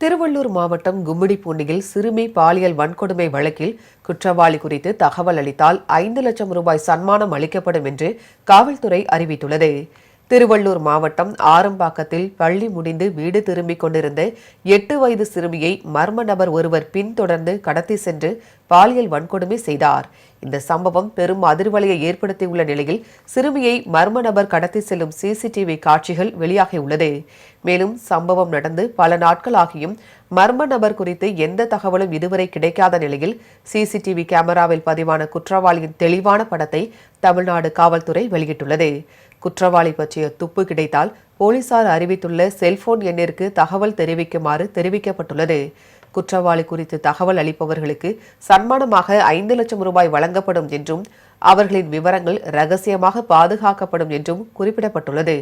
திருவள்ளூர் மாவட்டம் கும்மிடிப்பூண்டியில் சிறுமி பாலியல் வன்கொடுமை வழக்கில் குற்றவாளி குறித்து தகவல் அளித்தால் ஐந்து லட்சம் ரூபாய் சன்மானம் அளிக்கப்படும் என்று காவல்துறை அறிவித்துள்ளது. திருவள்ளூர் மாவட்டம் ஆரம்பாக்கத்தில் பள்ளி முடிந்து வீடு திரும்பிக் கொண்டிருந்த எட்டு வயது சிறுமியை மர்ம நபர் ஒருவர் பின்தொடர்ந்து கடத்தி சென்று பாலியல் வன்கொடுமை செய்தார். இந்த சம்பவம் பெரும் அதிர்வலையை ஏற்படுத்தியுள்ள நிலையில் சிறுமியை மர்ம நபர் கடத்தி செல்லும் சிசிடிவி காட்சிகள் வெளியாகியுள்ளது. மேலும் சம்பவம் நடந்து பல நாட்களாகியும் மர்ம நபர் குறித்து எந்த தகவலும் இதுவரை கிடைக்காத நிலையில் சிசிடிவி கேமராவில் பதிவான குற்றவாளியின் தெளிவான படத்தை தமிழ்நாடு காவல்துறை வெளியிட்டுள்ளது. குற்றவாளி பற்றிய துப்பு கிடைத்தால் போலீசார் அறிவித்துள்ள செல்போன் எண்ணிற்கு தகவல் தெரிவிக்குமாறு தெரிவிக்கப்பட்டுள்ளது. குற்றவாளி குறித்து தகவல் அளிப்பவர்களுக்கு சன்மானமாக ஐந்து லட்சம் ரூபாய் வழங்கப்படும் என்றும் அவர்களின் விவரங்கள் ரகசியமாக பாதுகாக்கப்படும் என்றும் குறிப்பிடப்பட்டுள்ளது.